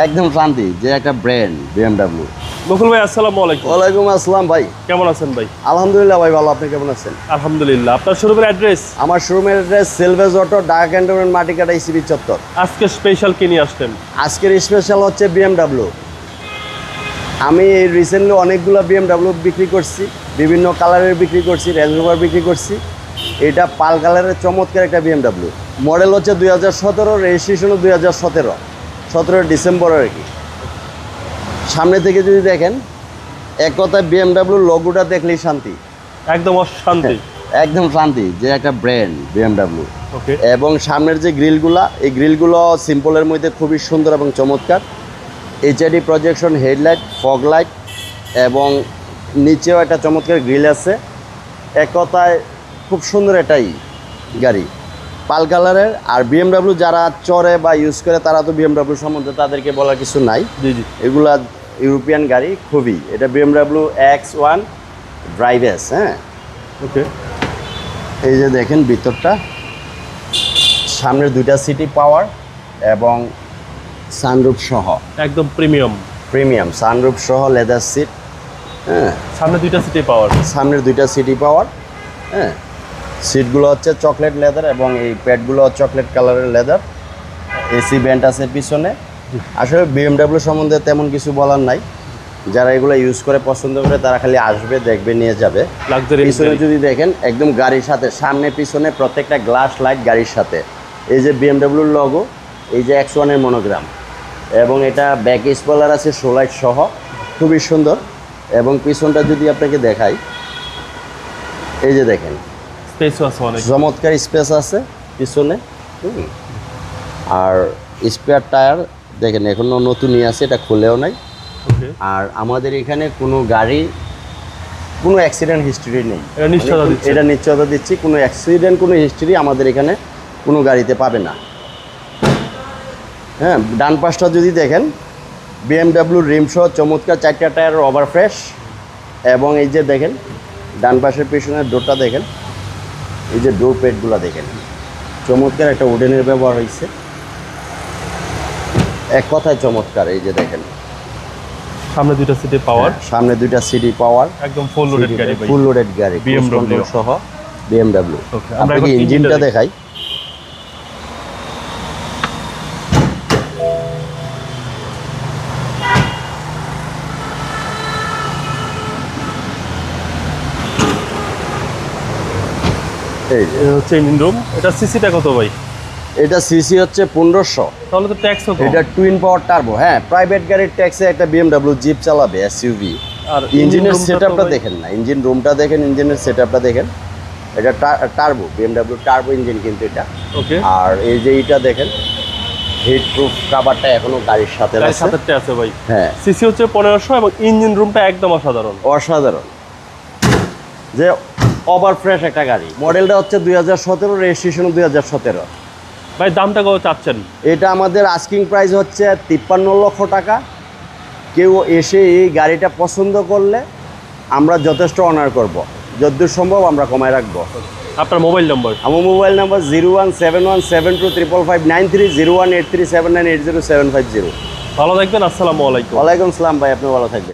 একদম শান্তি যে একটা ব্র্যান্ড বিএমডাব্লিউ বকুল ভাই আসসালামু আলাইকুম। ওয়ালাইকুম আসসালাম ভাই। কেমন আছেন ভাই? আলহামদুলিল্লাহ ভাই ভালো। আপনি কেমন আছেন? আলহামদুলিল্লাহ। আপনার শোরুমের অ্যাড্রেস আমার শোরুমের address Salvage auto Dhaka cantonment Matikata ECB চত্বর। আজকে স্পেশাল কি নিয়ে আসলেন আজকের স্পেশাল হচ্ছে বিএমডাব্লিউ আমি রিসেন্টলি অনেকগুলো বিএমডাব্লিউ বিক্রি করছি বিভিন্ন কালারের বিক্রি করছি রেঞ্জ রোভার বিক্রি করছি। এটা পাল কালারের চমৎকার একটা বিএমডাব্লিউ মডেল হচ্ছে দুই হাজার সতেরো রেজিস্ট্রেশনও দুই হাজার সতেরো। সতেরো ডিসেম্বর আর কি। সামনে থেকে যদি দেখেন এক কথায় বিএমডাব্লিউ লোগোটা দেখলেই শান্তি। একদম অশান্তি। একদম শান্তি যে একটা ব্র্যান্ড বিএমডাব্লিউ এবং সামনের যে গ্রিলগুলা এই গ্রিলগুলো সিম্পলের মধ্যে খুবই সুন্দর এবং চমৎকার। HID projection headlight fog light এবং নিচেও একটা চমৎকার গ্রিল আছে। এক কথায় খুব সুন্দর এটাই গাড়ি। পাল কালারের আর বিএমডাব্লিউ যারা চড়ে বা ইউজ করে তারা তো বিএমডাব্লিউ সম্বন্ধে তাদেরকে বলার কিছু নাই। জি জি। এগুলা ইউরোপিয়ান গাড়ি খুবই। এটা বিএমডাব্লিউ এক্স ওয়ান ড্রাইভেস হ্যাঁ? ওকে। এই যে দেখেন ভিতরটা। সামনের দুইটা সিটি পাওয়ার এবং সানরুফ সহ। একদম প্রিমিয়াম প্রিমিয়াম সানরুফ সহ লেদার সিট হ্যাঁ? সামনে দুইটা সিটি পাওয়ার সামনের দুইটা সিটি পাওয়ার হ্যাঁ? সিটগুলো হচ্ছে চকলেট লেদার এবং এই প্যাডগুলো চকলেট কালারের লেদার। এসি ব্যান্ড আছে পিছনে। আসলে বিএমডাব্লিউ সম্বন্ধে তেমন কিছু বলার নাই। যারা এগুলো ইউজ করে পছন্দ করে তারা খালি আসবে দেখবে নিয়ে যাবে। পিছনে যদি দেখেন একদম গাড়ির সাথে সামনে পিছনে প্রত্যেকটা গ্লাস লাইট গাড়ির সাথে। এই যে বিএমডাব্লিউর লগো এই যে এক্স ওয়ানের মনোগ্রাম এবং এটা ব্যাক স্পলার আছে সোলাইট সহ। খুবই সুন্দর। এবং পিছনটা যদি আপনাকে দেখাই এই যে দেখেন স্পেসও আছে অনেক। চমৎকার স্পেস আছে পিছনে। আর স্পেয়ার টায়ার দেখেন এখনও নতুনই আছে এটা খুলেও নাই। আর আমাদের এখানে কোনো গাড়ি কোনো অ্যাক্সিডেন্ট হিস্ট্রি নেই। এটা নিশ্চয়তা এটা নিশ্চয়তা দিচ্ছি কোনো অ্যাক্সিডেন্ট কোনো হিস্ট্রি আমাদের এখানে কোনো গাড়িতে পাবে না। হ্যাঁ ডান পাশটা যদি দেখেন বিএমডাব্লিউ রিমসহ চমৎকার চারটা টায়ার ওভার ফ্রেশ এবং এই যে দেখেন ডান পাশের পেছনের ডোরটা দেখেন এই যে ডোর প্লেটগুলো দেখেন। চমৎকার একটা উডেনের ব্যবহার হয়েছে এক কথায় চমৎকার এই যে দেখেন। সামনে দুইটা সিটি পাওয়ার সামনে দুইটা সিটি পাওয়ার একদম ফুল লোডেড গাড়ি ফুল লোডেড গাড়ি BMW সহ। বিএমডব্লিউ ওকে আমরা ইঞ্জিনটা দেখাই এই হচ্ছে ইঞ্জিন রুম এটা সিসিটা কত ভাই? এটা সিসি হচ্ছে পনেরোশো। তাহলে তো ট্যাক্সও কম। এটা টুইন পাওয়ার টার্বো হ্যাঁ প্রাইভেট গাড়ির ট্যাক্সে একটা বিএমডাব্লিউ জিপ চালাবে এসইউভি আর ইঞ্জিনের সেটআপটা দেখেন না। ইঞ্জিন রুমটা দেখেন ইঞ্জিনের সেটআপটা দেখেন। এটা টার্বো বিএমডাব্লিউ টার্বো ইঞ্জিন কিন্তু এটা। ওকে আর এই যে এইটা দেখেন হিট প্রুফ কাভারটা এখনও গাড়ির সাথে গাড়ির সাথে আছে ভাই। হ্যাঁ। সিসি হচ্ছে পনেরোশো এবং ইঞ্জিন রুমটা একদম অসাধারণ। অসাধারণ। যে ওভার ফ্রেশ একটা গাড়ি। মডেলটা হচ্ছে দুই হাজার সতেরো রেজিস্ট্রেশন দুই হাজার সতেরো। ভাই দামটা কত চাচ্ছেন? এটা আমাদের আস্কিং প্রাইস হচ্ছে তিপ্পান্ন লক্ষ টাকা। কেউ এসে এই গাড়িটা পছন্দ করলে আমরা যথেষ্ট অনার করব। যতদূর সম্ভব আমরা কমায় রাখব। আপনার মোবাইল নম্বর আমার mobile number zero one seven one seven two triple five nine three zero one eight three seven nine eight zero seven five zero ভালো থাকবেন আসসালামু আলাইকুম। ওয়ালাইকুম সালাম ভাই আপনি ভালো থাকবেন।